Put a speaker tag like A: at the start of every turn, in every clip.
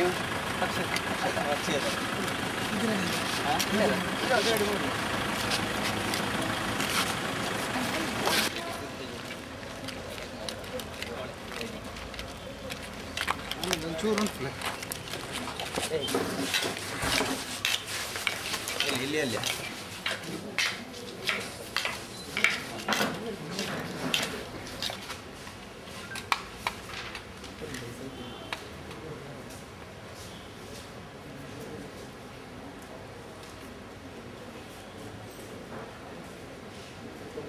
A: ನೀವು ಪಕ್ಷ
B: ಒಂಚೂರು ಉಂಟಲ್ಲ
A: ಇಲ್ಲಿ ಅಲ್ಲಿ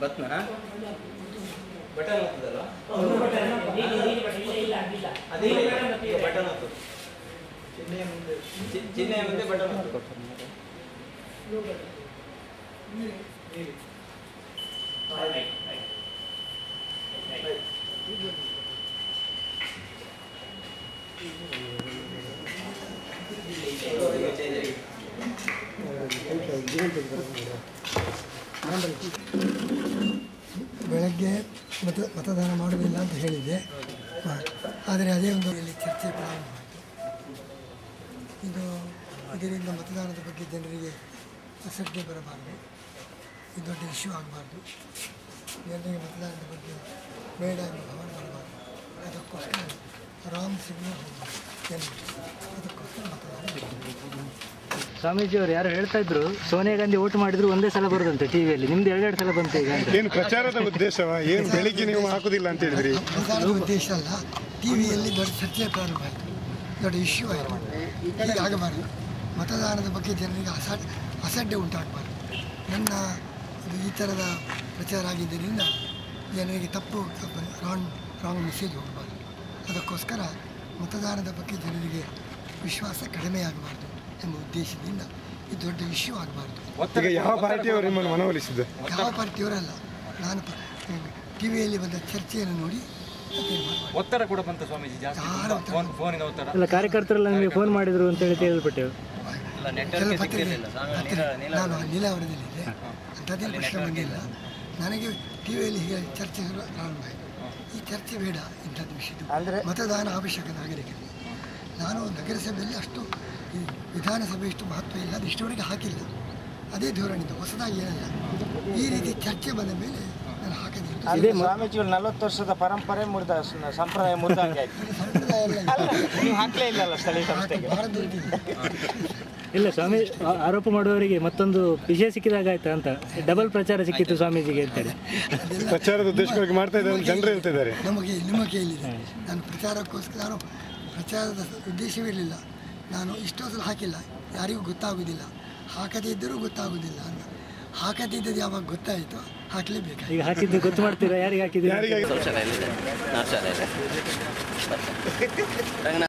A: ಬತ್ನ ಬಟನ್ ಹಾಕ್ತದಲ್ಲ ಬಟನ್ ಬಟನ್ ಹಾಕು ಮುಂದೆ ಚಿಹ್ನೆ ಮುಂದೆ ಬಟನ್ change ಆಗಿದೆ.
B: ಬೆಳಗ್ಗೆ ಮತ ಮತದಾನ ಮಾಡುವುದಿಲ್ಲ ಅಂತ ಹೇಳಿದೆ ಆದರೆ ಅದೇ ಒಂದು ಇಲ್ಲಿ ಚರ್ಚೆ ಪ್ರಾರಂಭವಾಯಿತು ಇದು ಇದರಿಂದ ಮತದಾನದ ಬಗ್ಗೆ ಜನರಿಗೆ ಅಸಡ್ಡೆ ಬರಬಾರದು. ಇದು ದೊಡ್ಡ ಇಶ್ಯೂ ಆಗಬಾರ್ದು. ಜನರಿಗೆ ಮತದಾನದ ಬಗ್ಗೆ ಬೇಡ ಎಂಬ ಭಾವನೆ ಬರಬಾರ್ದು. ಅದಕ್ಕೋಸ್ಕರ ರಾಮ್ ಸಿಗ್ನಲ್.
C: ಸ್ವಾಮೀಜಿ ಅವರು ಯಾರು ಹೇಳ್ತಾ ಇದ್ರು ಸೋನಿಯಾ ಗಾಂಧಿ ಓಟ್ ಮಾಡಿದ್ರು ಒಂದೇ ಸಲ ಬರುದಂತೆ ಟಿವಿಯಲ್ಲಿ ನಿಮ್ದು ಎರಡೆರಡು ಸಲ ಬಂತು ಈಗ
D: ಏನು ಪ್ರಚಾರದ ಉದ್ದೇಶ ಏನು ಬೆಳಿಗ್ಗೆ ನೀವು ಹಾಕುದಿಲ್ಲ ಅಂತ ಹೇಳಿದ್ರಿ?
B: ಉದ್ದೇಶ ಅಲ್ಲ ಟಿವಿಯಲ್ಲಿ ದೊಡ್ಡ ಚರ್ಚೆ ಪ್ರಾರಂಭ ಆಯಿತು. ದೊಡ್ಡ ಇಶ್ಯೂ ಆಯಿತು. ಆಗಬಾರ್ದು ಮತದಾನದ ಬಗ್ಗೆ ಜನರಿಗೆ ಅಸಡ್ ಅಸಡ್ಡೆ ಉಂಟಾಗಬಾರ್ದು. ನನ್ನ ಈ ಥರದ ಪ್ರಚಾರ ಆಗಿದ್ದರಿಂದ ಜನರಿಗೆ ತಪ್ಪು ರಾಂಗ್ ರಾಂಗ್ ಮೆಸೇಜ್ ಹೋಗಬಾರ್ದು. ಅದಕ್ಕೋಸ್ಕರ ಮತದಾನದ ಬಗ್ಗೆ ಜನರಿಗೆ ವಿಶ್ವಾಸ ಕಡಿಮೆ ಆಗಬಾರ್ದು ಎಂಬ ಉದ್ದೇಶದಿಂದ ಇದು ದೊಡ್ಡ ಇಶ್ಯೂ ಆಗಬಾರ್ದು.
D: ಯಾವ ಪಾರ್ಟಿಯವರು ನಿಮ್ಮನ್ನು ಮನವೊಲಿಸಿದ್ದು?
B: ಯಾವ ಪಾರ್ಟಿಯವರಲ್ಲ ನಾನು ಟಿ ವಿಯಲ್ಲಿ ಬಂದ ಚರ್ಚೆಯನ್ನು ನೋಡಿ.
E: ಒತ್ತಡ ಕೂಡ ಬಂತ ಸ್ವಾಮೀಜಿ ಜಾಸ್ತಿ ಫೋನ್ ಫೋನಿನ ಒತ್ತಡ
C: ಅಲ್ಲ ಕಾರ್ಯಕರ್ತರೆಲ್ಲ ನಿಮಗೆ ಫೋನ್ ಮಾಡಿದ್ರು ಅಂತ ಹೇಳಿ
B: ಪತ್ರಿಕೆ ನಾನು ನೀಲಾವರದಲ್ಲಿದ್ದೆ ಅಂಥದ್ದೇನು ಪ್ರಶ್ನೆ ಬಂದಿಲ್ಲ. ನನಗೆ ಟಿ ವಿಯಲ್ಲಿ ಹೀಗೆ ಚರ್ಚೆ ಪ್ರಾರಂಭ ಆಯಿತು. ಈ ಚರ್ಚೆ ಬೇಡ ಇಂಥದ್ದು ವಿಷಯದ್ದು ಮತದಾನ ಅವಶ್ಯಕ ನಾಗರಿಕರಿಗೆ. ನಾನು ನಗರಸಭೆಯಲ್ಲಿ ಅಷ್ಟು ಈ ವಿಧಾನಸಭೆ ಇಷ್ಟು ಮಹತ್ವ ಇಲ್ಲ ಅದು ಇಷ್ಟವರೆಗೆ ಹಾಕಿಲ್ಲ. ಅದೇ ಧೋರಣೆ ಹೊಸದಾಗಿ ಏನಲ್ಲ. ಈ ರೀತಿ ಚರ್ಚೆ ಬಂದ ಮೇಲೆ
C: ಮ-
F: ಸ್ವಾಮೀಜಿಗಳು ನಲವತ್ತು ವರ್ಷದ ಪರಂಪರೆ ಮುರಿದ ಸಂಪ್ರದಾಯ ಮುರಿದಂಗೆ ಆಯ್ತು.
B: ಇಲ್ಲ.
F: ನೀವು ಹಾಕ್ಲೇ ಇಲ್ಲಲ್ಲ ಸ್ಥಳೀಯ ಸಂಸ್ಥೆಗೆ?
C: ಇಲ್ಲ ಸ್ವಾಮಿ ಆರೋಪ ಮಾಡುವವರಿಗೆ ಮತ್ತೊಂದು ವಿಷಯ ಸಿಕ್ಕಿದಾಗ ಆಯ್ತಾ ಅಂತ. ಡಬಲ್ ಪ್ರಚಾರ ಸಿಕ್ಕಿತ್ತು ಸ್ವಾಮೀಜಿಗೆ ಅಂತೇಳಿ.
D: ಪ್ರಚಾರದ ಉದ್ದೇಶಕ್ಕಾಗಿ ಮಾಡ್ತಾ ಇದ್ದಾರೆ ಜನರು ಹೇಳ್ತಿದ್ದಾರೆ.
B: ನಮಗೆ ನಿಮ್ಮ ಕೈಯಲ್ಲಿದೆ. ನಾನು ಪ್ರಚಾರಕ್ಕೋಸ್ಕರ ನಾನು ಪ್ರಚಾರದ ಉದ್ದೇಶವಿರಲಿಲ್ಲ ನಾನು ಇಷ್ಟೋ ಸಲ ಹಾಕಿಲ್ಲ. ಯಾರಿಗೂ ಗೊತ್ತಾಗುವುದಿಲ್ಲ ಹಾಕದೇ ಇದ್ದರೂ ಗೊತ್ತಾಗುವುದಿಲ್ಲ ಅಂತ. ಹಾಕದಿದ್ದದ್ದು ಯಾವಾಗ ಗೊತ್ತಾಯಿತು? ಹಾಕ್ಲೇಬೇಕು?
C: ಈಗ ಹಾಕಿದ್ದು ಗೊತ್ತು ಮಾಡ್ತೀರಾ? ಯಾರಿಗೆ ಹಾಕಿದ್ದೀರಾ?